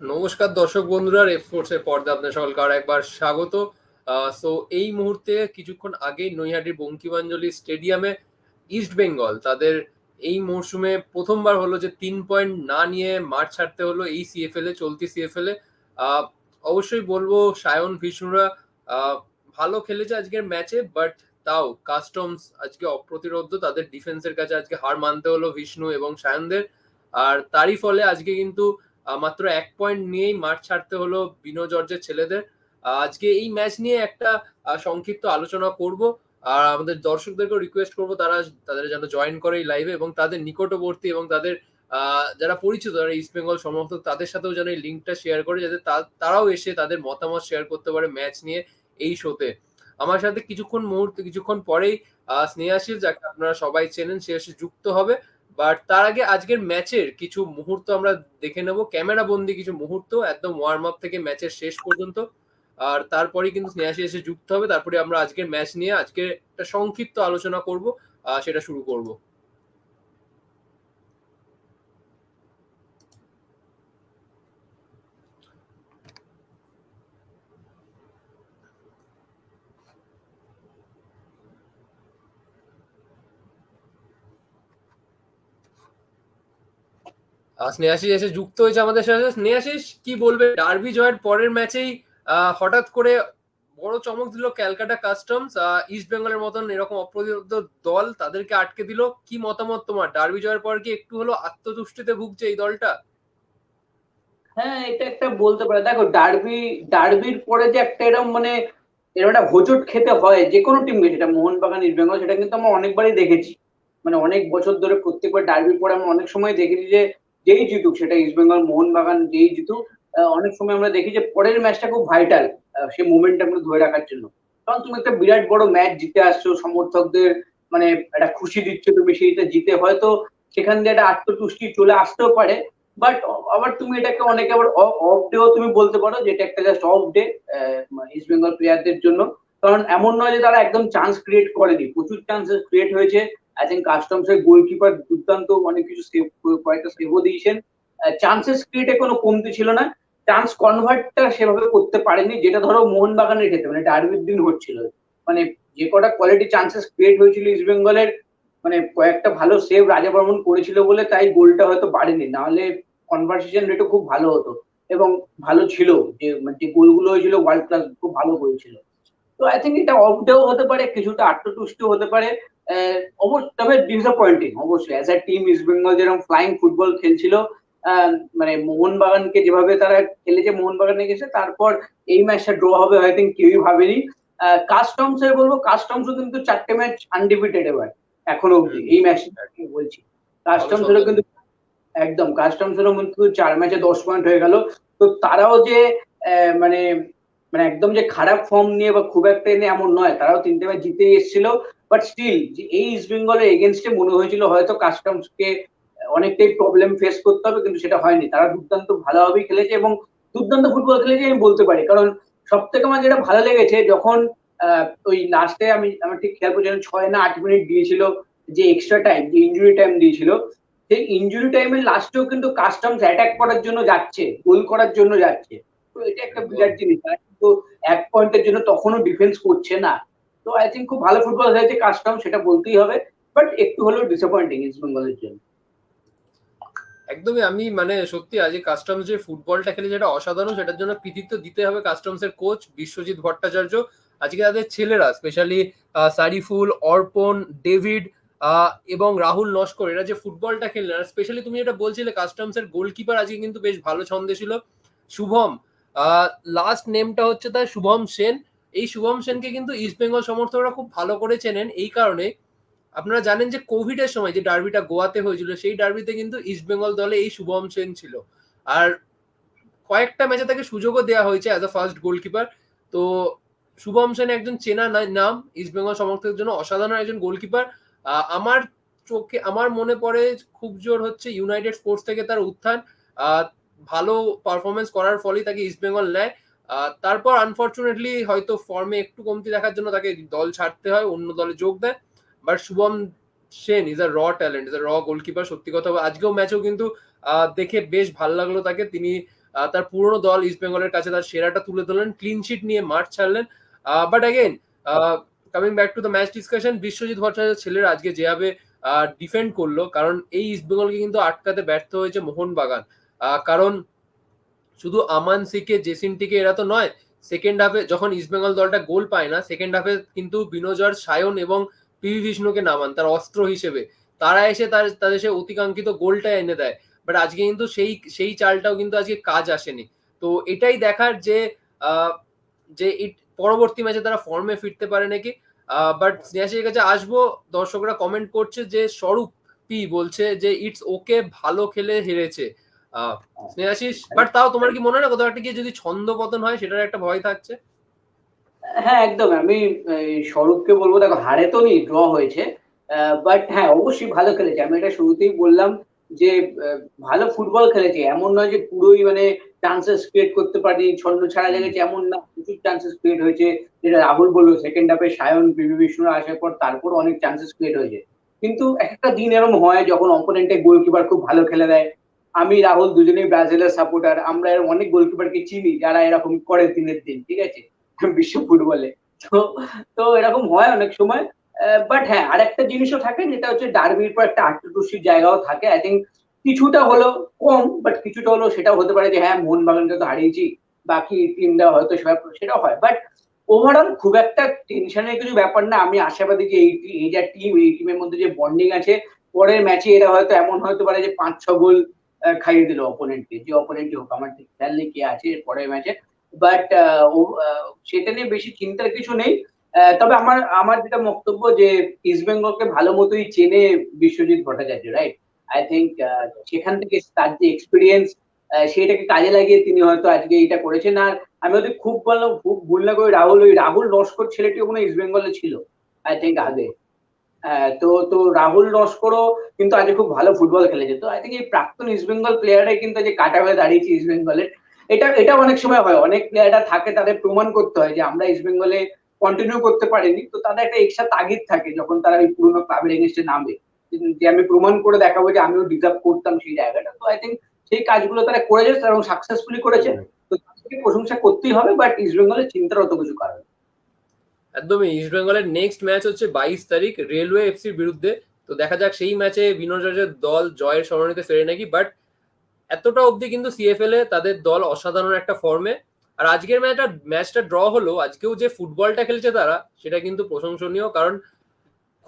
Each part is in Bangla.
নমস্কার দর্শক বন্ধুরা রেফ ফোর্সের পর্দা আপনার সকলকে আর একবার স্বাগত। সো এই মুহূর্তে কিছুক্ষণ আগেই নৈহাটির বঙ্কিমাঞ্জলি স্টেডিয়ামে ইস্ট বেঙ্গল তাদের এই মরশুমে প্রথমবার হলো যে তিন পয়েন্ট না নিয়ে মাঠ ছাড়তে হলো এই সিএফএল এ, চলতি সিএফএল এ। অবশ্যই বলব, সায়ন বিষ্ণুরা ভালো খেলেছে আজকের ম্যাচে বাট তাও কাস্টমস আজকে অপ্রতিরোধ তাদের ডিফেন্সের কাছে আজকে হার মানতে হলো বিষ্ণু এবং সায়নদের। আর তারই ফলে আজকে কিন্তু মাত্র এক পয়েন্ট নিয়েই মাঠ ছাড়তে হলো বিনো জর্জের ছেলেদের। আজকে এই ম্যাচ নিয়ে একটা সংক্ষিপ্ত আলোচনা করব। আর আমাদের দর্শকদেরকেও রিকোয়েস্ট করব তারা তাদের যেন জয়েন করে এই লাইভে এবং তাদের নিকটবর্তী এবং তাদের যারা পরিচিত যারা ইস্ট বেঙ্গল সমর্থক তাদের সাথেও যেন এই লিঙ্কটা শেয়ার করে যাতে তারাও এসে তাদের মতামত শেয়ার করতে পারে ম্যাচ নিয়ে এই শোতে আমার সাথে কিছুক্ষণ মুহূর্তে কিছুক্ষণ পরেই আহ, স্নেহাশিস যাকে আপনারা সবাই চেনেন সে এসে যুক্ত হবে। বাট তার আগে আজকের ম্যাচের কিছু মুহূর্ত আমরা দেখে নেব। ক্যামেরা বন্দি কিছু মুহূর্ত, একদম ওয়ার্ম আপ থেকে ম্যাচের শেষ পর্যন্ত। আর তারপরে কিন্তু স্নেহাসি এসে যুক্ত হবে। তারপরে আমরা আজকের ম্যাচ নিয়ে আজকে একটা সংক্ষিপ্ত আলোচনা করব সেটা শুরু করব। স্নেহাশিস এসে যুক্ত হয়েছে আমাদের সাথে। স্নেহাশিস কি বলবে? ডার্বি জয়ের পরের ম্যাচেই হঠাৎ করে বড় চমক দিল ক্যালকাটা কাস্টমস। ইস্ট বেঙ্গলের মতন এরকম অপ্রতিরোধ দল তাদেরকে আটকে দিল। কি মতামত তোমার? ডার্বি জয়ের পর কি একটু হলো আত্মতুষ্টিতে ভুগছে এই দলটা? হ্যাঁ এটা একটা বলতে পারে। দেখো ডার্বি ডার্বির পরে যে একটা এরকম মানে এরকম একটা হোঁচট খেতে হয় যে কোনো টিমকে যেটা মোহনবাগান ইস্ট বেঙ্গল সেটা কিন্তু আমরা অনেকবারই দেখেছি। মানে অনেক বছর ধরে প্রত্যেকবার ডার্বির পরে আমরা অনেক সময় দেখেছি যে যেই জিতুক, সেটা ইস্ট বেঙ্গল মোহনবাগান যেই জিতুক অনেক সময় আমরা দেখি যে পরের ম্যাচটা খুব ভাইটাল সেই মোমেন্টটা ধরে রাখার জন্য। কারণ তুমি একটা বিরাট বড় ম্যাচ জিতে আসছো, সমর্থকদের মানে একটা খুশি দিচ্ছ তুমি সেইটা জিতে হয়তো সেখান দিয়ে একটা আত্মতুষ্টি চলে আসতেও পারে বাট আবার তুমি এটাকে অনেকে আবার অফ ডেও তুমি বলতে পারো যে এটা একটা just off day East Bengal প্লেয়ারদের জন্য। কারণ এমন নয় যে তারা একদম চান্স ক্রিয়েট করেনি, প্রচুর চান্সেস ক্রিয়েট হয়েছে। আই কাস্টমস এর গোলকিপার দুর্দান্ত অনেক কিছু সেভ কয়েকটা সেভও দিয়েছেন। চান্সেস ক্রিয়েটে কোনো কমতি ছিল না। চান্স কনভার্টটা সেভাবে করতে পারেনি, যেটা ধরো মোহনবাগানের ক্ষেত্রে মানে ডার্বির দিন হচ্ছিল। মানে যে কটা কোয়ালিটি চান্সেস ক্রিয়েট হয়েছিল ইস্ট বেঙ্গলের মানে কয়েকটা ভালো সেভ রাজা বর্মন করেছিল বলে তাই গোলটা হয়তো বাড়েনি। নাহলে কনভার্সেশন রেটও খুব ভালো হতো এবং ভালো ছিল যে মানে যে গোলগুলো হয়েছিল ওয়ার্ল্ড ক্লাস খুব ভালো করেছিল তো আই থিঙ্ক এটা অফ ডেও হতে পারে, কিছুটা আত্মতুষ্ট হতে পারে। তবে ডিসঅ্যাপয়েন্টিং অবশ্যই। As a team East Bengal যেরকম ফ্লাইং ফুটবল খেলছিল মানে মোহনবাগানকে যেভাবে তারা খেলেছে, মোহনবাগানে গেছে, তারপর এই ম্যাচটা ড্র হবে থিঙ্ক কেউই ভাবেনি। কাস্টমস এর বলব কাস্টমসও কিন্তু চারটে ম্যাচ আনডিপিটেড এবার, এখনও অব্দি এই ম্যাচটা বলছি। কাস্টমস এরও কিন্তু একদম কাস্টমস এরও কিন্তু চার ম্যাচে দশ পয়েন্ট হয়ে গেল। তো তারাও যে মানে মানে একদম যে খারাপ ফর্ম নিয়ে বা খুব একটা এনে এমন নয়, তারাও তিনটে ম্যাচ জিতেই এসেছিল। বাট স্টিল যে এই ইস্ট বেঙ্গলের এগেনস্টে মনে হয়েছিল হয়তো কাস্টমসকে অনেকটাই প্রবলেম ফেস করতে হবে, কিন্তু সেটা হয়নি। তারা দুর্দান্ত ভালোভাবেই খেলেছে এবং দুর্দান্ত ফুটবল খেলেছে আমি বলতে পারি। কারণ সব থেকে আমার যেটা ভালো লেগেছে, যখন ওই লাস্টে আমি, আমার ঠিক খেয়াল করছি ছয় না আট মিনিট দিয়েছিল, যে এক্সট্রা টাইম যে ইঞ্জুরি টাইম দিয়েছিল, সেই ইঞ্জুরি টাইমের লাস্টেও কিন্তু কাস্টমস অ্যাটাক করার জন্য যাচ্ছে, গোল করার জন্য যাচ্ছে। তো এটা একটা বিরাট জিনিস। কিন্তু এক পয়েন্টের জন্য তখনও ডিফেন্স করছে না। তো আই থিঙ্ক খুব ভালো ফুটবল খেলেছে কাস্টম সেটা বলতেই হবে বাট একটু হলেও ডিসঅ্যাপয়েন্টিং ইস্ট বেঙ্গলের জন্য। একদমই, আমি মানে সত্যি আজকে কাস্টমস যে ফুটবলটা খেলে যেটা অসাধারণ, সেটার জন্য কৃতিত্ব দিতে হবে কাস্টমস এর কোচ বিশ্বজিৎ ভট্টাচার্য। আজকে তাদের ছেলেরা স্পেশালি সারিফুল, অর্পণ, ডেভিড এবং রাহুল নস্কর, এরা যে ফুটবলটা খেললেন আর স্পেশালি তুমি যেটা বলছিলে কাস্টমস এর গোলকিপার আজকে কিন্তু বেশ ভালো ছন্দে ছিল, শুভম। লাস্ট নেমটা হচ্ছে তার শুভম সেন। এই শুভম সেনকে কিন্তু ইস্ট বেঙ্গল সমর্থকরা খুব ভালো করে চেনেন, এই কারণে আপনারা জানেন যে কোভিড এর সময় যে ডার্বিটা গোয়াতে হয়েছিল, সেই ডার্বিতে কিন্তু ইস্ট বেঙ্গল দলে এই শুভম সেন ছিল। আর কয়েকটা ম্যাচে তাকে সুযোগও দেওয়া হয়েছে অ্যাজ আ ফার্স্ট গোলকিপার তো শুভম সেন একজন চেনা নাম ইস্ট বেঙ্গল সমর্থকদের জন্য অসাধারণ একজন গোলকিপার আমার চোখে আমার মনে পড়ে খুব জোর হচ্ছে ইউনাইটেড স্পোর্টস থেকে তার উত্থান। ভালো পারফরমেন্স করার ফলেই তাকে ইস্ট বেঙ্গল নেয়। তারপর আনফর্চুনেটলি হয়তো ফর্মে একটু কমতি দেখার জন্য তাকে দল ছাড়তে হয়, অন্য দলে যোগ দেয়। But Shubham Sen is a rare talent is আ র গোলকিপার সত্যি কথা আজকেও ম্যাচেও কিন্তু দেখে বেশ ভালো লাগল তাকে। তিনি তার পুরনো দল ইস্ট বেঙ্গলের কাছে তার সেরাটা তুলে ধরলেন ক্লিন শিট নিয়ে মাঠ ছাড়লেন। But again coming back to the match discussion Biswajit Bhattacharya ছেলেরা আজকে যেভাবে ডিফেন্ড করল, কারণ এই ইস্ট বেঙ্গলকে কিন্তু আটকাতে ব্যর্থ হয়েছে মোহনবাগান। কারণ শুধু আমান সিকে জেসিনটিকে এরা তো নয় সেকেন্ড হাফে যখন ইস্টবেঙ্গল দলটা গোল পায় না সেকেন্ড হাফে কিন্তু বিনোজর, সায়ন এবং পিভি বিষ্ণুকে নামান, তার অস্ত্র হিসেবে। তারা এসে তার, তাদের সে অতিকাঙ্ক্ষিত গোলটা এনে দেয়। বাট আজকে কিন্তু সেই সেই চালটাও কিন্তু আজকে কাজ আসেনি। তো এটাই দেখার যে যে পরবর্তী ম্যাচে তারা ফর্মে ফিরতে পারে নাকি? বাট স্নেহাসের কাছে আসব, দর্শকরা কমেন্ট করছে যে, স্বরূপ পি বলছে যে ইটস ওকে ভালো খেলে হেরেছে। স্নেহাশিস বাট তাও তোমার কি মনে হয় না কোথাও একটা গিয়ে যদি ছন্দ পতন হয় সেটার একটা ভয় থাকছে? হ্যাঁ একদম। আমি স্বরূপকে বলব দেখো হারে তো নি ড্র হয়েছে। বাট হ্যাঁ অবশ্যই ভালো খেলেছে। আমি এটা শুরুতেই বললাম যে ভালো ফুটবল খেলেছে। এমন নয় যে পুরোই মানে চান্সেস ক্রিয়েট করতে পারেনি ছন্দ ছাড়া লেগেছে এমন না। প্রচুর চান্সেস ক্রিয়েট হয়েছে। যেটা রাহুল বলল সেকেন্ড হাফে সায়ন পিভি বিষ্ণু আসার পর তারপর অনেক চান্সেস ক্রিয়েট হয়েছে। কিন্তু একটা দিন এরকম হয় যখন অপোনেন্টে গোলকিপার খুব ভালো খেলে দেয়। আমি রাহুল দুজনেই ব্রাজিলের সাপোর্টার আমরা এরকম অনেক গোলকিপারকে চিনি যারা এরকম করে দিনের দিন, ঠিক আছে? বিশ্ব ফুটবলে। তো তো এরকম হয় অনেক সময় বাট হ্যাঁ আর একটা জিনিসও থাকে যেটা হচ্ছে ডার্বির পর একটা আত্মতুষ্টির জায়গাও থাকে। আই থিঙ্ক কিছুটা হলো কম বাট কিছুটা হলো সেটাও হতে পারে যে হ্যাঁ মোহনবাগানকে তো হারিয়েছি, বাকি টিমটা হয়তো সেটা- সেটাও হয়। বাট ওভারঅল খুব একটা টেনশনের কিছু ব্যাপার না। আমি আশাবাদী যে এই এই যা টিম এই টিমের মধ্যে যে বন্ডিং আছে, পরের ম্যাচে এরা হয়তো এমন হতে পারে যে পাঁচ ছ গোল খাইয়ে দিল অপোনেন্টকে যে অপোনেন্টই হোক, আমার খেয়াল নেই কে আছে পরের ম্যাচে বাট সেটা নিয়ে বেশি চিন্তার কিছু নেই। তবে আমার আমার যেটা বক্তব্য যে ইস্ট বেঙ্গলকে ভালো মতোই চেনে Biswajit Bhattacharya right I think সেখান থেকে তার যে এক্সপিরিয়েন্স সেটাকে কাজে লাগিয়ে তিনি হয়তো আজকে এটা করেছেন। আর আমি যদি খুব বললাম খুব ভুল না করি রাহুল, ওই রাহুল নস্কর ছেলেটিও কোনো ইস্ট বেঙ্গলে ছিল আই থিঙ্ক আগে। তো তো রাহুল নস্করও কিন্তু আজকে খুব ভালো ফুটবল খেলেছে। তো আই থিঙ্ক এই প্রাক্তন ইস্ট বেঙ্গল প্লেয়াররাই কিন্তু যে কাটা হয়ে দাঁড়িয়েছে ইস্ট এটা এটা অনেক সময় হয়। অনেক প্লেয়াররা থাকে, তাদের প্রমাণ করতে হয় যে আমরা ইস্ট বেঙ্গলে কন্টিনিউ করতে পারিনি। তো তাদের একটা এক্সট্রা তাগিদ থাকে যখন তারা এই পুরোনো ক্লাবের এগেনস্টে নামে। যে আমি প্রমাণ করে দেখাবো যে আমিও ডিজার্ভ করতাম সেই জায়গাটা। তো আই থিঙ্ক সেই কাজগুলো তারা করেছে এবং সাকসেসফুলি করেছে। তো তাদেরকে প্রশংসা করতেই হবে বাট ইস্ট বেঙ্গলের চিন্তার অত কিছু কারণ। একদমই ইস্ট বেঙ্গলের নেক্সট ম্যাচ হচ্ছে বাইশ তারিখ রেলওয়ে এফসির বিরুদ্ধে। তো দেখা যাক সেই ম্যাচে বিনোজের দল জয়ের সরণিতে ফেরে নাকি। বাট এতটা অবধি কিন্তু সিএফএল এ তাদের দল অসাধারণ একটা ফর্মে আর আজকের ম্যাচটা ম্যাচটা ড্র হলো, আজকেও যে ফুটবলটা খেলছে তারা, সেটা কিন্তু প্রশংসনীয়। কারণ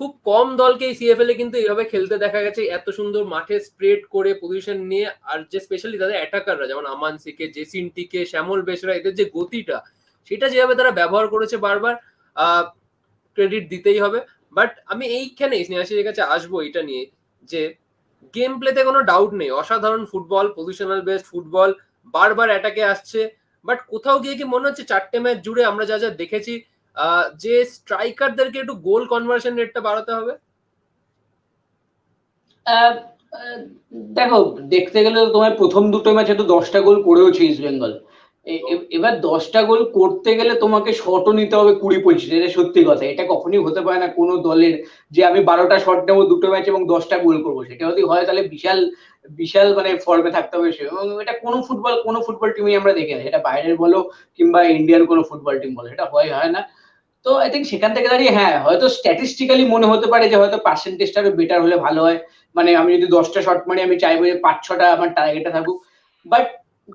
খুব কম দলকে এই সিএফএল এ কিন্তু এইভাবে খেলতে দেখা গেছে। এত সুন্দর মাঠে স্প্রেড করে পজিশন নিয়ে। আর যে স্পেশালি তাদের অ্যাটাকাররা যেমন আমান সিকে, জেসিন টিকে, শ্যামল বেসরা, এদের যে গতিটা, সেটা যেভাবে তারা ব্যবহার করেছে বারবার ক্রেডিট দিতেই হবে। বাট আমি এইখানে স্নেহাসির কাছে আসব এটা নিয়ে যে গেম প্লেতে কোনো ডাউট নেই। অসাধারণ ফুটবল পজিশনাল বেসড ফুটবল বারবার অ্যাটাকে আসছে। বাট কোথাও গিয়ে কি মনে হচ্ছে চারটে ম্যাচ জুড়ে আমরা যা যা দেখেছি যে স্ট্রাইকারদেরকে একটু গোল কনভার্সন রেটটা বাড়াতে হবে? দেখো, দেখতে গেলে তোমার প্রথম দুটো ম্যাচে তো দশটা গোল করেওছে ইস্ট বেঙ্গল এবার দশটা গোল করতে গেলে তোমাকে শটও নিতে হবে কুড়ি পঁচিশ, এটা সত্যি কথা। এটা কখনই হতে পারে না কোনো দলের যে আমি বারোটা শট নেব দুটো ম্যাচ এবং দশটা গোল করব। সেটা যদি হয় তাহলে বিশাল বিশাল মানে ফর্মে থাকতে হবে সে। এবং এটা কোনো ফুটবল কোনো ফুটবল টিমই আমরা দেখি না। এটা বাইরের বলো কিংবা ইন্ডিয়ার কোনো ফুটবল টিম বলো এটা হয় হয় না। তো আই থিঙ্ক সেখান থেকে দাঁড়িয়ে হ্যাঁ হয়তো স্ট্যাটিস্টিক্যালি মনে হতে পারে যে হয়তো পার্সেন্টেজটা আরও বেটার হলে ভালো হয়। মানে আমি যদি দশটা শট মারি, আমি চাইব যে পাঁচ, ছটা আমার টার্গেটে থাকুক। বাট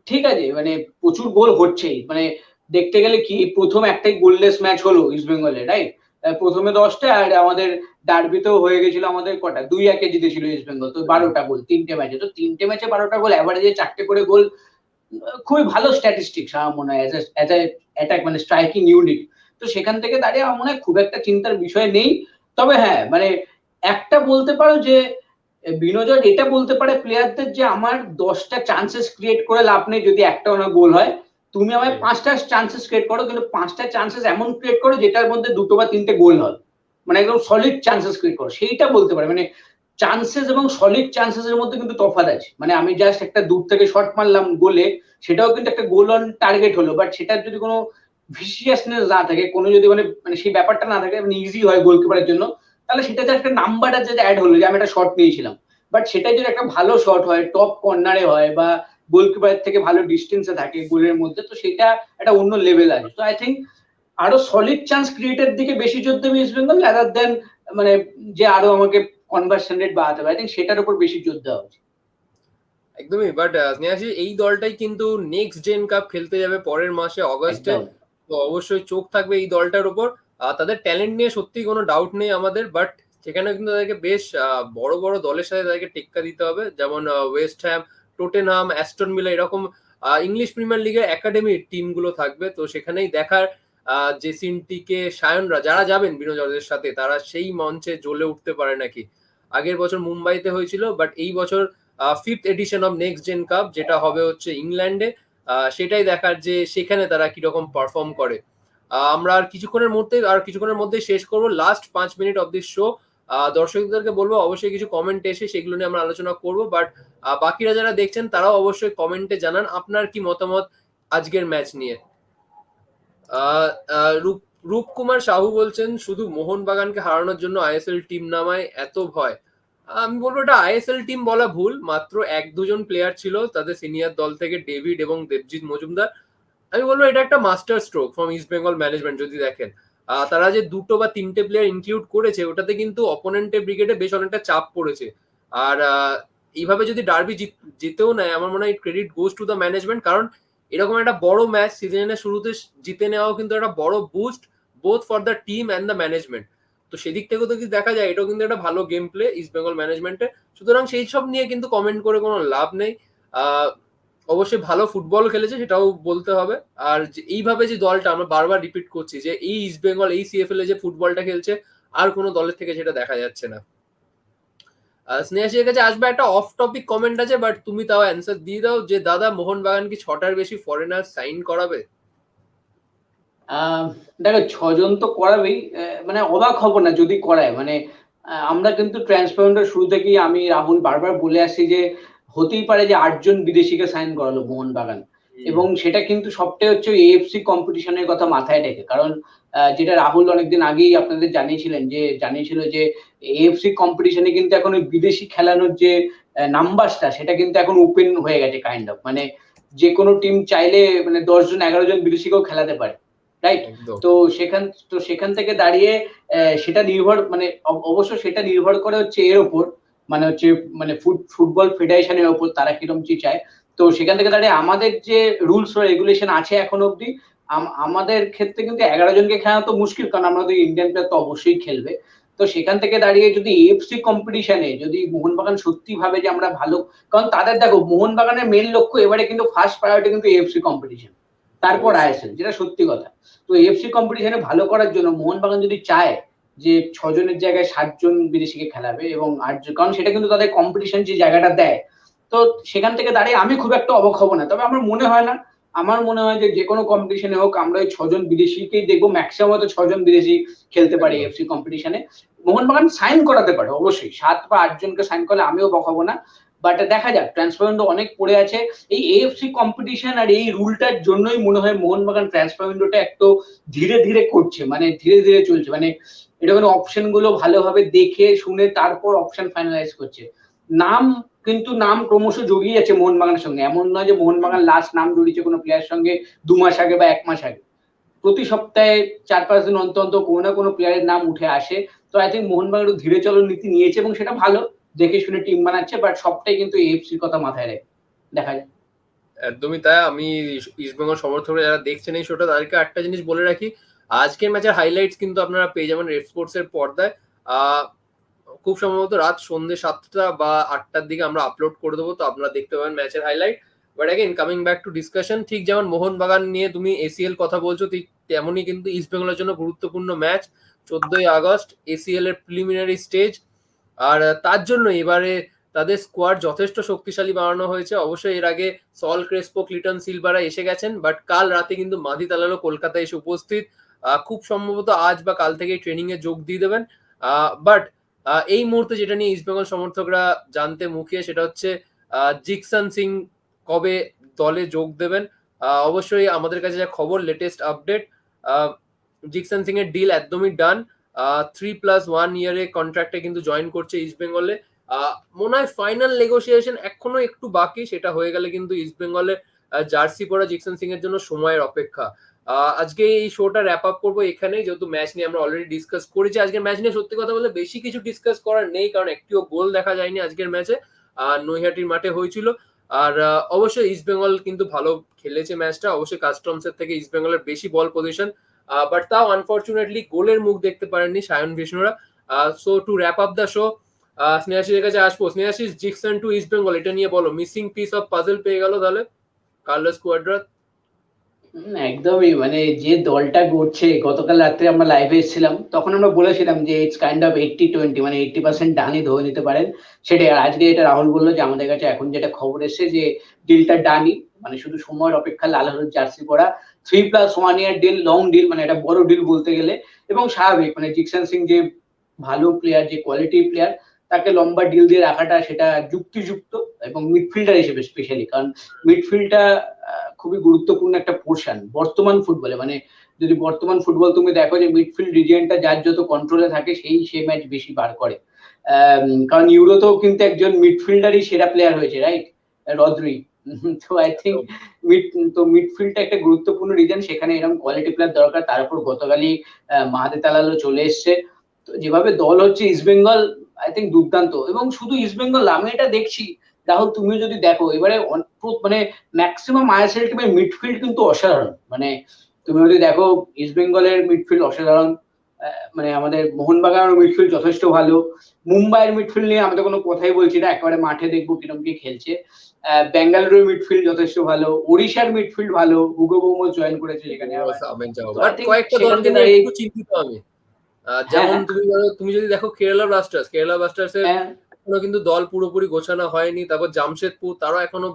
ঠিক আছে মানে প্রচুর গোল হচ্ছেই। মানে দেখতে গেলে কি, প্রথম একটাই গোললেস ম্যাচ হলো ইস্ট বেঙ্গলে রাইট প্রথমে দশটা আর আমাদের ডার্বিতেও হয়ে গেছিল আমাদের কটা? দুই একে জিতেছিল ইস্ট বেঙ্গল তো বারোটা গোল, তিনটে ম্যাচে। তো তিনটে ম্যাচে বারোটা গোল অ্যাভারেজে চারটে করে গোল, খুবই ভালো স্ট্যাটিস্টিক্স আমার মনে হয় অ্যাজ মানে স্ট্রাইকিং ইউনিট তো সেখান থেকে দাঁড়িয়ে আমার মনে হয় খুব একটা চিন্তার বিষয় নেই। তবে হ্যাঁ মানে একটা বলতে পারো যে বিনোজয় এটা বলতে পারে প্লেয়ারদের যে আমার দশটা চান্সেস ক্রিয়েট করে লাভ নেই যদি একটা না গোল হয়। তুমি আমায় পাঁচটা চান্সেস ক্রিয়েট করো কিন্তু পাঁচটা চান্সেস এমন ক্রিয়েট করো যেটার মধ্যে দুটো বা তিনটে গোল হয়। মানে একদম সলিড চান্সেস ক্রিয়েট করো। সেইটা বলতে পারে। মানে চান্সেস এবং সলিড চান্সেস এর মধ্যে কিন্তু তফাৎ আছে। মানে আমি জাস্ট একটা দূর থেকে শট মারলাম গোলে সেটাও কিন্তু একটা গোল অন টার্গেট হলো। বাট সেটার যদি কোনো ভিসিয়াসনেস না থাকে কোনো যদি মানে মানে সেই ব্যাপারটা না থাকে মানে ইজি হয় গোলকিপারের জন্য তাহলে সেটাতে একটা নাম্বারটা যেটা অ্যাড হলো যে আমি একটা শট নিয়েছিলাম। বাট সেটা যদি একটা ভালো শট হয় টপ কর্নারে হয় বা গোলকিপারের থেকে ভালো ডিস্টেন্সে থাকে গোলের মধ্যে তো সেটা একটা অন্য লেভেল আছে তো আই থিঙ্ক আরও সলিড চান্স ক্রিয়েটের দিকে বেশি জোর দেবে ইস্ট বেঙ্গল রাদার দেন মানে যে আরও আমাকে কনভার্সন রেট বাড়াতে হবে আই থিঙ্ক সেটার উপর বেশি জোর দেওয়া উচিত। একদমই বাট স্নেহাশি এই দলটাই কিন্তু নেক্সট জেন কাপ খেলতে যাবে পরের মাসে অগস্টে তো অবশ্যই চোখ থাকবে এই দলটার উপর। তাদের ট্যালেন্ট নিয়ে সত্যি কোনো ডাউট নেই আমাদের বাট সেখানে কিন্তু তাদেরকে বেশ বড় বড় দলের সাথে তাদেরকে টেক্কা দিতে হবে। যেমন West Ham Tottenham Aston Villa এরকম ইংলিশ প্রিমিয়ার লিগের একাডেমি টিমগুলো থাকবে। তো সেখানেই দেখার জেসিনটিকে সায়নরা, যারা যাবেন বিনোজনের সাথে, তারা সেই মঞ্চে জ্বলে উঠতে পারে নাকি। আগের বছর মুম্বাইতে হয়েছিল বাট এই বছর fifth edition of Next Gen Cup যেটা হবে হচ্ছে ইংল্যান্ডে সেটাই দেখার যে সেখানে তারা কীরকম পারফর্ম করে। আমরা আর কিছুক্ষণের মধ্যে, আর কিছুক্ষণের মধ্যে শেষ করব। লাস্ট পাঁচ মিনিট অব দিস শো দর্শকদেরকে বলব, অবশ্যই কিছু কমেন্ট এসে সেগুলো নিয়ে আমরা আলোচনা করব। বাট বাকিরা যারা দেখছেন, তারাও অবশ্যই কমেন্টে জানান আপনার কি মতামত আজকের ম্যাচ নিয়ে। রূপ, রূপকুমার সাহু বলছেন, শুধু মোহনবাগানকে হারানোর জন্য আইএসএল টিম নামায় এত ভয়। আমি বলব, এটা আইএসএল টিম বলা ভুল। মাত্র এক দুজন প্লেয়ার ছিল, তাদের সিনিয়র দল থেকে ডেভিড এবং দেবজিৎ মজুমদার। আমি বলব এটা একটা master stroke from East Bengal management যদি দেখেন। তারা যে দুটো বা তিনটে প্লেয়ার ইনক্লুড করেছে, ওটাতে কিন্তু অপোনেন্টের ব্রিগেডে বেশ অনেকটা চাপ পড়েছে। আর এইভাবে যদি ডার্বি জিতেও নেয়, আমার মনে হয় credit goes to the management কারণ এরকম একটা বড় ম্যাচ সিজনের শুরুতে জিতে নেওয়াও কিন্তু একটা বড় boost both for the team and the management তো সেদিক থেকেও তো কিছু দেখা যায়, এটাও কিন্তু একটা ভালো গেম প্লে ইস্ট বেঙ্গল ম্যানেজমেন্টের সুতরাং সেই সব নিয়ে কিন্তু কমেন্ট করে কোনো লাভ নেই। অবশ্যই ভালো ফুটবল খেলেছে সেটাও বলতে হবে। আর এইভাবে যে দলটা আমরা বারবার রিপিট করছি যে এই ইস্ট বেঙ্গল এই সিএফএল এ যে ফুটবলটা খেলছে আর কোনো দলের থেকে সেটা দেখা যাচ্ছে না। আহ, কাছে আসবে একটা অফ টপিক কমেন্ট আছে বাট তুমি তাও অ্যান্সার দিয়ে দাও যে দাদা মোহনবাগান কি ছটার বেশি ফরেনার সাইন করাবে? দেখো ছজন তো করাবেই। মানে অবাক হব না যদি করায়। মানে আমরা কিন্তু ট্রান্সপারেন্টের শুরু থেকেই আমি রাহুল বারবার বলে আসছি যে হতেই পারে যে আটজন বিদেশিকে সাইন করালো মোহনবাগান। এবং সেটা কিন্তু সবটাই হচ্ছে এএফসি কম্পিটিশনের কথা মাথায় রেখে। কারণ যেটা রাহুল অনেকদিন আগেই আপনাদের জানিয়েছিলেন যে জানিয়েছিল যে এএফসি কম্পিটিশনে কিন্তু এখন ওই বিদেশি খেলানোর যে নাম্বারটা সেটা কিন্তু এখন ওপেন হয়ে গেছে কাইন্ড অফ মানে যে কোনো টিম চাইলে মানে দশজন এগারো জন বিদেশিকেও খেলাতে পারে রাইট তো সেখান তো সেখান থেকে দাঁড়িয়ে আহ, সেটা নির্ভর মানে অবশ্য সেটা নির্ভর করে হচ্ছে এর ওপর। মানে হচ্ছে মানে ফুট- ফুটবল ফেডারেশনের ওপর তারা কিরম কি চায় তো সেখান থেকে দাঁড়িয়ে আমাদের যে রুলস রেগুলেশন আছে এখন অবধি আম- আমাদের ক্ষেত্রে কিন্তু এগারো জনকে খেলা তো মুশকিল কারণ আমাদের ইন্ডিয়ান প্লেয়ার তো অবশ্যই খেলবে। তো সেখান থেকে দাঁড়িয়ে যদি এফসি কম্পিটিশনে যদি মোহনবাগান সত্যি ভাবে যে আমরা ভালো কারণ তাদের দেখো মোহনবাগানের মেন লক্ষ্য এবারে কিন্তু ফার্স্ট প্রায়োরিটি কিন্তু এফসি কম্পিটিশন তারপর আইএসএল যেটা সত্যি কথা। তো এফসি কম্পিটিশনে ভালো করার জন্য মোহনবাগান যদি চায় যে ছজনের জায়গায় সাতজন বিদেশিকে খেলাবে এবং আটজন কারণ সেটা কিন্তু তাদের কম্পিটিশন যে জায়গাটা দেয়। তো সেখান থেকে দাঁড়িয়ে আমি খুব একটা অবাক হব না। তবে আমার মনে হয় না আমার মনে হয় যে যে কোনো কম্পিটিশনে হোক আমরা ওই ছজন বিদেশিকেই দেখব ম্যাক্সিমাম হয়তো ছজন বিদেশি খেলতে পারে। এফসি কম্পিটিশনে মোহনবাগান সাইন করাতে পারে অবশ্যই। সাত বা আটজনকে সাইন করলে আমিও অবাক হব না। বাট দেখা যাক ট্রান্সপারেন্ট অনেক পড়ে আছে। এই এএফসি কম্পিটিশন আর এই রুলটার জন্যই মনে হয় মোহনবাগান ট্রান্সফার উইন্ডোটা একটু ধীরে ধীরে করছে মানে ধীরে ধীরে চলছে। মানে এটা মানে অপশনগুলো ভালোভাবে দেখে, শুনে তারপর অপশন ফাইনালাইজ করছে। নাম কিন্তু নাম ক্রমশ জড়িয়ে যাচ্ছে মোহনবাগানের সঙ্গে। এমন নয় যে মোহনবাগান লাস্ট নাম জড়িয়েছে কোনো প্লেয়ারের সঙ্গে দু মাস আগে বা এক মাস আগে। প্রতি সপ্তাহে চার পাঁচ দিন অন্তর অন্তর কোনো না কোনো প্লেয়ারের নাম উঠে আসে। তো আই থিঙ্ক মোহনবাগান একটু ধীরে চলন নীতি নিয়েছে এবং সেটা ভালো। দেখে শুনে টিম বানাচ্ছে বাট সবটাই কিন্তু এফসির কথা মাথায় রেখে। দেখা যায় একদমই তাই। আমি ইস্টবেঙ্গল সমর্থকরা যারা দেখছেন এই শোটা তাদেরকে একটা জিনিস বলে রাখি। আজকের ম্যাচের হাইলাইটস কিন্তু আপনারা পেয়ে যাবেন রেড স্পোর্টস এর পর্দায়। খুব সম্ভবত রাত সন্ধ্যে সাতটা বা আটটার দিকে আমরা আপলোড করে দেবো, তো আপনারা দেখতে পাবেন ম্যাচের highlight but again coming back to discussion ঠিক যেমন মোহনবাগান নিয়ে তুমি এসিএল কথা বলছো, ঠিক তেমনই কিন্তু ইস্ট বেঙ্গলের জন্য গুরুত্বপূর্ণ ম্যাচ চোদ্দই আগস্ট এসিএল এর প্রিলিমিনারি স্টেজ আর তার জন্য এবারে তাদের স্কোয়াড যথেষ্ট শক্তিশালী বানানো হয়েছে। অবশ্যই এর আগে সল ক্রেসপো ক্লিটন সিলভারা এসে গেছেন বাট কাল রাতে কিন্তু মাদি তালালো কলকাতায় এসে উপস্থিত। খুব সম্ভবত আজ বা কাল থেকে ট্রেনিং এ যোগ দিয়ে দেবেন। বাট এই মুহূর্তে যেটা নিয়ে ইস্টবেঙ্গল সমর্থকরা জানতে মুখিয়ে সেটা হচ্ছে জিকসন সিং কবে দলে যোগ দেবেন। অবশ্যই আমাদের কাছে যা খবর লেটেস্ট আপডেট জিকসন সিং এর ডিল একদমই ডান থ্রি প্লাস ওয়ান ইয়ারে কন্ট্রাক্টে কিন্তু জয়েন করছে ইস্ট বেঙ্গলে মনে হয় ফাইনাল নেগোসিয়েশন এখনও একটু বাকি, সেটা হয়ে গেলে কিন্তু ইস্ট বেঙ্গলে জার্সি পরা জিকসন সিং এর জন্য সময়ের অপেক্ষা। আজকে এই শোটা র্যাপ আপ করব এখানে যেহেতু ম্যাচ নিয়ে আমরা অলরেডি ডিসকাস করেছি আজকের ম্যাচ নিয়ে সত্যি কথা বলতে বেশি কিছু ডিসকাস করার নেই কারণ একটিও গোল দেখা যায়নি আজকের ম্যাচে আর নৈহাটির মাঠে হয়েছিল। আর অবশ্যই ইস্ট বেঙ্গল কিন্তু ভালো খেলেছে ম্যাচটা অবশ্যই কাস্টমস এর থেকে ইস্ট বেঙ্গলের বেশি বল পজিশন বাট তাও আনফর্চুনেটলি গোলের মুখ দেখতে পারেননি Sayan বিষ্ণুরা so to wrap up the show স্নেহাশিসের কাছে আসব। Snehashis Jeakson to East Bengal এটা নিয়ে বলো। মিসিং পিস অফ পাজল পেয়ে গেল তাহলে। কার্লোস কোয়াড্রা হুম, একদমই। মানে যে দলটা গড়ছে, গতকাল রাত্রে আমরা লাইভে এসেছিলাম, তখন আমরা বলেছিলাম যে it's kind of eighty twenty মানে এইটটি পার্সেন্ট ডানই ধরে নিতে পারেন। সেটাই। আর আজকে এটা রাহুল বলল যে, আমাদের কাছে এখন যেটা খবর এসেছে যে ডিলটা ডানই মানে শুধু সময়ের অপেক্ষা, লাল হলুদ, জার্সি পরা three plus one year deal long deal মানে এটা বড় ডিল বলতে গেলে, এবং স্বাভাবিক। মানে জিকসন সিং যে ভালো প্লেয়ার যে কোয়ালিটি প্লেয়ার তাকে লম্বা ডিল দিয়ে রাখাটা, সেটা যুক্তিযুক্ত এবং মিডফিল্ডার হিসেবে স্পেশালি কারণ মিডফিল্ডটা খুবই গুরুত্বপূর্ণ একটা পোর্শন বর্তমান ফুটবলে মানে যদি বর্তমান ফুটবল তুমি দেখো যে মিডফিল্ড রিজিয়নটা যার যত কন্ট্রোলে থাকে, সেই সে ম্যাচ বেশি বার করে। কারণ ইউরোতেও কিন্তু একজন মিডফিল্ডারই সেরা প্লেয়ার হয়েছে রাইট রদ্রি। তো আই থিঙ্ক মিড তো মিডফিল্ডটা একটা গুরুত্বপূর্ণ রিজন সেখানে এরকম কোয়ালিটি প্লেয়ার দরকার। তার উপর গতকালই মাহাদি তালালও চলে এসছে। তো যেভাবে দল হচ্ছে ইস্ট বেঙ্গল আই থিঙ্ক দুর্দান্ত। এবং শুধু ইস্ট বেঙ্গল আমি এটা দেখছি। রাহুল, তুমিও যদি দেখো, এবারে মানে ম্যাক্সিমাম আইএসএল টিমের মিডফিল্ড কিন্তু অসাধারণ। মানে তুমি যদি দেখো ইস্ট বেঙ্গলের মিডফিল্ড অসাধারণ মানে আমাদের মোহনবাগানের মিডফিল্ড যথেষ্ট ভালো। মুম্বাইয়ের মিডফিল্ড নিয়ে আমি তো কোনো কথাই বলছি না একেবারে মাঠে দেখব কিরম কি খেলছে। আহ, মিডফিল্ড যথেষ্ট ভালো ওড়িশার মিডফিল্ড ভালো হুগো বৌমো জয়েন করেছে একটু চিন্তিত আমি। যেমন হ্যাঁ। তুমি তুমি যদি দেখো কেরালা ব্লাস্টার্স কেরালা ব্লাস্টার্স এর হ্যাঁ। এখনও কিন্তু দল পুরোপুরি গোছানো হয়নি। তারপর জামশেদপুর তারাও এখনও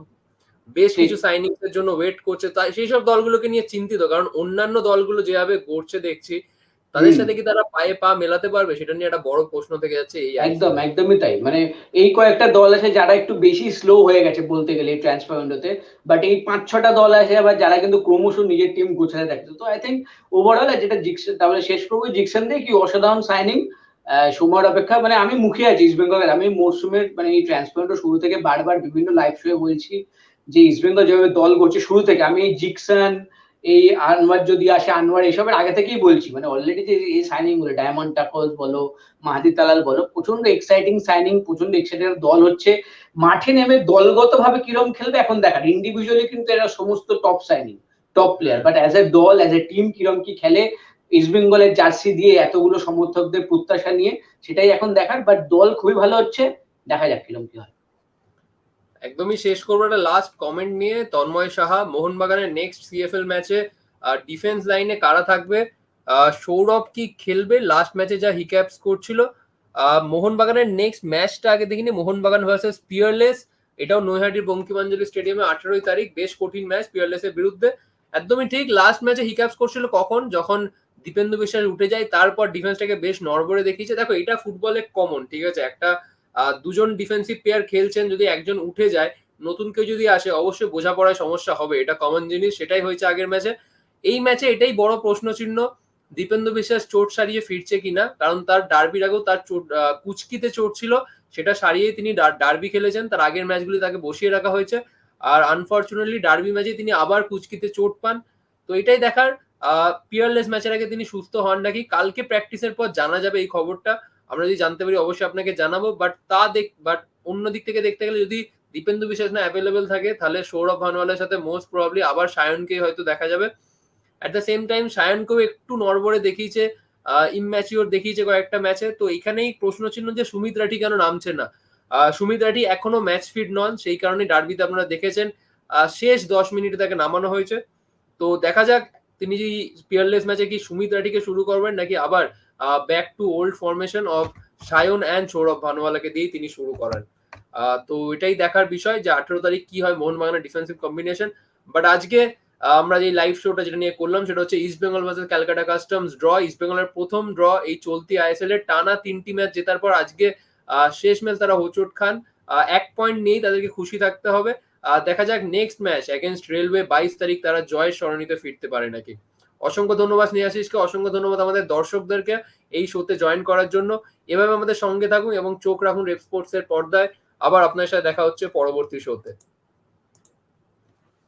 বেশ কিছু সাইনিং এর জন্য ওয়েট করছে। তাই সেই সব দলগুলোকে নিয়ে চিন্তিত কারণ অন্যান্য দলগুলো যেভাবে গড়ছে দেখছি তাদের সাথে কি তারা পায়ে পা মেলাতে পারবে? সেটা নিয়ে একটা বড় প্রশ্ন থেকে যাচ্ছে এই একদম একদমই তাই। মানে এই কয়েকটা দল আছে যারা একটু বেশি স্লো হয়ে গেছে বলতে গেলে ট্রান্সফার উইন্ডোতে বাট এই পাঁচ ছটা দল আছে আবার যারা কিন্তু ক্রমশ নিজের টিম গোছাতে থাকছে। তো আই থিঙ্ক ওভারঅল যেটা জিকসন তারপরে শেষ করব জিকসন দিয়ে কি অসাধারণ সাইনিং সময়ের অপেক্ষা। মানে আমি মুখে আছি ইস্ট বেঙ্গলের আমি মরসুমের মানে এই ট্রান্সফার শুরু থেকে বারবার বিভিন্ন লাইভ শোয়ে বলছি। যে ইস্টবেঙ্গল যেভাবে দল করছে শুরু থেকে, আমি এই জিকসন, এই আনোয়ার যদি আসে আনোয়ার এসবের আগে থেকেই বলছি মানে অলরেডি যে এই সাইনিংগুলো ডায়মন্ড টাকলস বলো মাহাদি তালাল বলো প্রচণ্ড এক্সাইটিং সাইনিং প্রচণ্ড এক্সাইটিং দল হচ্ছে। মাঠে নেমে দলগত ভাবে কিরম খেলবে এখন দেখার ইন্ডিভিজুয়ালি কিন্তু এরা সমস্ত top signing top player but as a দল অ্যাজ এ টিম কিরম কি খেলে ইস্ট বেঙ্গলের জার্সি দিয়ে এতগুলো সমর্থকদের প্রত্যাশা নিয়ে, সেটাই এখন দেখার বাট দল খুবই ভালো হচ্ছে, দেখা যাক কিরম কি হয়। একদমই শেষ করব। একটা লাস্ট কমেন্ট নিয়ে তন্ময় সাহা, মোহনবাগানের নেক্সট সিএফএল ম্যাচে ডিফেন্স লাইনে কারা থাকবে? সৌরভ কি খেলবে? লাস্ট ম্যাচে যা হিক্যাপস করছিল। মোহনবাগানের নেক্সট ম্যাচটা আগে দেখিনি। মোহনবাগান ভার্সেস পিয়ারলেস এটাও নৈহাটির বঙ্কিমাঞ্জলি স্টেডিয়ামে আঠেরোই তারিখ। বেশ কঠিন ম্যাচ পিয়ারলেসের বিরুদ্ধে। একদমই ঠিক লাস্ট ম্যাচে হিক্যাপস করছিল কখন? যখন দীপেন্দু বিশ্বাস উঠে যায়, তারপর ডিফেন্সটাকে বেশ নড়বড়ে দেখিয়েছে। দেখো, এটা ফুটবলে কমন ঠিক আছে? একটা দুজন ডিফেন্সিভ প্লেয়ার খেলছেন, যদি একজন উঠে যায়, নতুন কেউ যদি আসে, অবশ্যই বোঝাপড়ায় সমস্যা হবে, এটা কমন জিনিস, সেটাই হয়েছে আগের ম্যাচে এই ম্যাচে এটাই বড় প্রশ্ন চিহ্ন দীপেন্দু বিশ্বাস চোট সারিয়ে ফিরছে কিনা, কারণ তার ডার্বির আগেও তার চোট কুচকিতে চোট ছিল, সেটা সারিয়ে তিনি ডার- ডার্বি খেলেছেন, তার আগের ম্যাচগুলি তাকে বসিয়ে রাখা হয়েছে, আর আনফর্চুনেটলি ডার্বি ম্যাচে তিনি আবার কুচকিতে চোট পান। তো এটাই দেখার পিয়ারলেস ম্যাচের আগে তিনি সুস্থ হন নাকি, কালকে প্র্যাকটিসের পর জানা যাবে এই খবরটা। আমরা যদি জানতে পারি, অবশ্যই আপনাকে জানাব বাট তা দেখ বাট অন্য দিক থেকে দেখতে গেলে যদি দীপেন্দু বিশ্বাস না অ্যাভেলেবেল থাকে, তাহলে সৌরভ ভানওয়ালের সাথে মোস্ট প্রবাবলি আবার সায়নকে হয়তো দেখা যাবে। অ্যাট দ্য সেম টাইম সায়নকেও একটু নড়বড়ে দেখিয়েছে ইম্যাচিওর দেখিয়েছে কয়েকটা ম্যাচে তো এখানেই প্রশ্ন চিহ্ন যে সুমিত রাঠি কেন নামছে না? সুমিত রাঠি এখনও ম্যাচ ফিট নন, সেই কারণে ডার্বিতে আপনারা দেখেছেন শেষ দশ মিনিটে তাকে নামানো হয়েছে। তো দেখা যাক, তিনি যে পিয়ারলেস ম্যাচে কি সুমিত রাঠিকে শুরু করবেন, নাকি আবার back to old formation of Sayan and Sourav ভানুয়ালাকে দিয়ে তিনি শুরু করেন। তো এটাই দেখার বিষয় যে আঠেরো তারিখ কি হয় মোহনবাগানের ডিফেন্সিভ কম্বিনেশন বাট আজকে আমরা যে লাইভ শোটা যেটা নিয়ে করলাম, সেটা হচ্ছে East Bengal versus Calcutta Customs draw East বেঙ্গলের প্রথম ড্র এই চলতি আইএসএল এর টানা তিনটি ম্যাচ জেতার পর আজকে শেষ ম্যাচ তারা হোচট খান। এক পয়েন্ট নেই তাদেরকে খুশি থাকতে হবে। দেখা যাক নেক্সট ম্যাচ অ্যাগেনস্ট রেলওয়ে বাইশ তারিখ তারা জয়ের সরণিতে ফিরতে পারে নাকি। অসংখ্য ধন্যবাদ নিয়ে আসিসকে অসংখ্য ধন্যবাদ আমাদের দর্শকদেরকে এই শোতে জয়েন করার জন্য। এভাবে আমাদের সঙ্গে থাকুন এবং চোখ রাখুন রেপ স্পোর্টস এর পর্দায়। আবার আপনার সাথে দেখা হচ্ছে পরবর্তী শোতে।